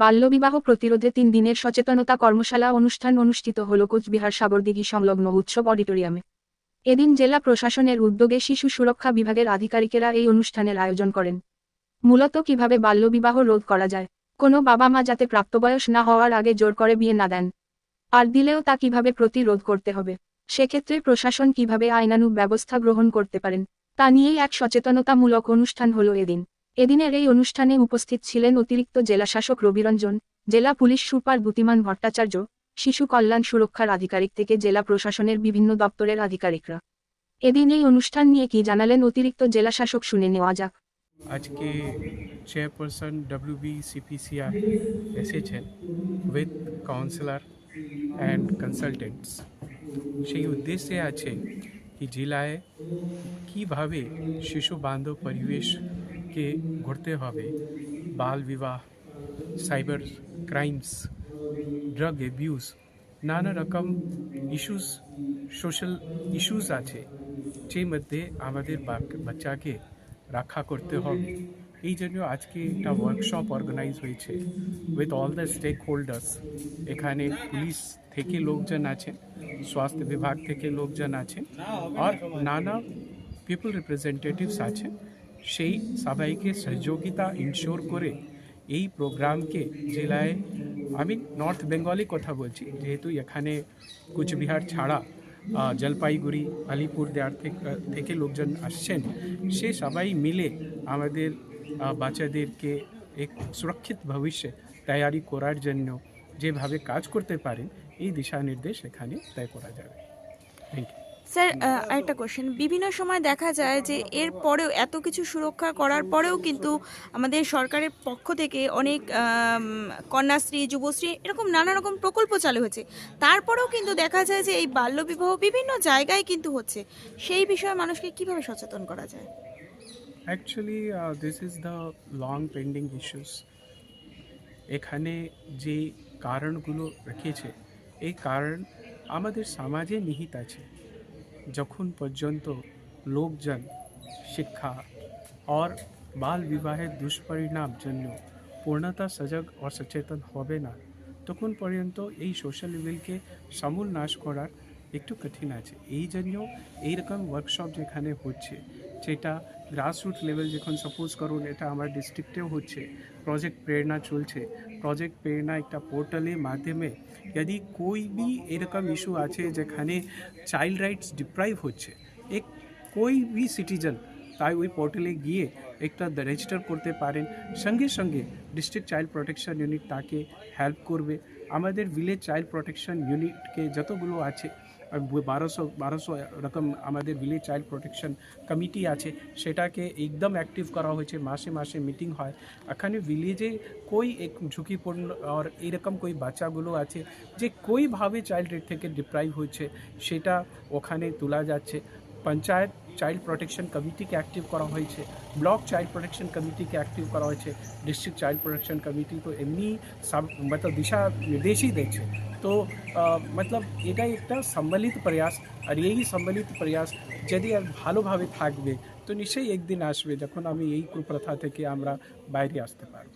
বাল্যবিবাহ প্রতিরোধে তিন দিনের সচেতনতা কর্মশালা অনুষ্ঠান অনুষ্ঠিত হল কোচবিহার সাগরদিঘি সংলগ্ন উৎসব অডিটোরিয়ামে। এদিন জেলা প্রশাসনের উদ্যোগে শিশু সুরক্ষা বিভাগের আধিকারিকেরা এই অনুষ্ঠানের আয়োজন করেন। মূলত কীভাবে বাল্যবিবাহ রোধ করা যায়, কোনো বাবা মা যাতে প্রাপ্তবয়স না হওয়ার আগে জোর করে বিয়ে না দেন, আর দিলেও তা কীভাবে প্রতিরোধ করতে হবে, সেক্ষেত্রে প্রশাসন কীভাবে আইনানুগ ব্যবস্থা গ্রহণ করতে পারেন, তা নিয়েই এক সচেতনতামূলক অনুষ্ঠান হলো এদিন। এদিনের এই অনুষ্ঠানে উপস্থিত ছিলেন অতিরিক্ত জেলাশাসক রবিরঞ্জন, জেলা পুলিশ সুপার দ্যুতিমান ভট্টাচার্য, শিশু কল্যাণ সুরক্ষার আধিকারিক থেকে জেলা প্রশাসনের বিভিন্ন দপ্তরের আধিকারিকরা। এদিন এই অনুষ্ঠান নিয়ে কি জানালেন অতিরিক্ত জেলাশাসক শুনে নেওয়া যাক। আজকে চেয়ারপারসন ডব্লিউ বি সিপিসিআর এসেছেন উইথ কাউন্সিলর অ্যান্ড কনসালটেন্টস সেই উদ্দেশ্যে আছে কি জেলায় কীভাবে শিশু বান্ধব পরিবেশকে গড়তে হবে বাল বিবাহ সাইবার ক্রাইমস ড্রাগ অ্যাবিউজ নানা রকম ইস্যুস সোশ্যাল ইস্যুস আছে যে মধ্যে আমাদের বাক- বাচ্চাকে রক্ষা করতে হবে এই জন্য আজকে একটা ওয়ার্কশপ অর্গানাইজ হয়েছে with all the stakeholders এখানে পুলিশ থেকে লোকজন আছেন স্বাস্থ্য বিভাগ থেকে লোকজন আছেন আর নানা পিপল রিপ্রেজেন্টেটিভস আছেন সেই সবাইকে সহযোগিতা ইনশোর করে এই প্রোগ্রামকে জেলায়, আমি নর্থ বেঙ্গলে কথা বলছি, যেহেতু এখানে কুচবিহার ছাড়া জলপাইগুড়ি আলিপুরদুয়ার থেকে লোকজন আসছেন, সে সবাই মিলে আমাদের বাচ্চাদেরকে এক সুরক্ষিত ভবিষ্যে তৈরি করার জন্য যেভাবে কাজ করতে পারেন, এই দিশা নির্দেশ এখানে তয় করা যাবে। থ্যাংক ইউ স্যার আরেকটা কোশ্চেন বিভিন্ন সময় দেখা যায় যে এর পরেও এত কিছু সুরক্ষা করার পরেও কিন্তু আমাদের সরকারের পক্ষ থেকে অনেক কন্যাশ্রী, যুবশ্রী এরকম নানা রকম প্রকল্প চালু হয়েছে তারপরেও কিন্তু দেখা যায় যে এই বাল্যবিবাহ বিভিন্ন জায়গায় কিন্তু হচ্ছে। সেই বিষয়ে মানুষকে কীভাবে সচেতন করা যায়? Actually this is the long pending issues এখানে যে কারণগুলো রেখেছে, এই কারণ আমাদের সমাজে নিহিত আছে। যখন পর্যন্ত লোকজন, শিক্ষা আর বাল বিবাহের দুষ্পরিণাম জন্য পূর্ণতা সজাগ ও সচেতন হবে না, তখন পর্যন্ত এই সোশ্যাল ইভিলকে সমূল নাশ করার একটু কঠিন আছে। এই জন্য এইরকম ওয়ার্কশপ যেখানে হচ্ছে যেটা গ্রাসরুট লেভেল যখন সাপোজ করুন, এটা আমার ডিস্ট্রিক্টেও হচ্ছে প্রজেক্ট প্রেরণা চলছে। প্রজেক্ট প্রেরণা একটা পোর্টালের মাধ্যমে যদি কোই বি এরকম ইস্যু আছে যেখানে চাইল্ড রাইটস ডিপ্রাইভ হচ্ছে, এক কোই বি সিটিজেন তাই ওই পোর্টালে গিয়ে একটা রেজিস্টার করতে পারেন। সঙ্গে সঙ্গে ডিস্ট্রিক্ট চাইল্ড প্রোটেকশন ইউনিট তাকে হেল্প করবে। আমাদের ভিলেজ চাইল্ড প্রোটেকশন ইউনিটকে যতগুলো আছে বারোশো বারোশো রকম আমাদের ভিলেজ চাইল্ড প্রোটেকশন কমিটি আছে, সেটাকে একদম অ্যাক্টিভ করা হয়েছে, মাসে মাসে মিটিং হয়। এখানে ভিলেজে কই এক ঝুঁকিপূর্ণ আর এরকম কই বাচ্চাগুলো আছে, যে কইভাবে চাইল্ড রেট থেকে ডিপ্রাইভ হয়েছে, সেটা ওখানে তোলা যাচ্ছে। পঞ্চায়েত চাইল্ড প্রোটেকশন কমিটিকে অ্যাক্টিভ করা হয়েছে ব্লক চাইল্ড প্রোটেকশন কমিটিকে অ্যাক্টিভ করা হয়েছে ডিস্ট্রিক্ট চাইল্ড প্রোটেকশন কমিটি তো এমনি সব মতলব দিশা নির্দেশই দিচ্ছে তো আহ, মতলব এটাই একটা সম্মিলিত প্রয়াস আর এই সম্মিলিত প্রয়াস যদি আর ভালোভাবে থাকবে তো নিশ্চয়ই একদিন আসবে যখন আমি এই কুপ্রথা থেকে আমরা বাইরে আসতে পারব।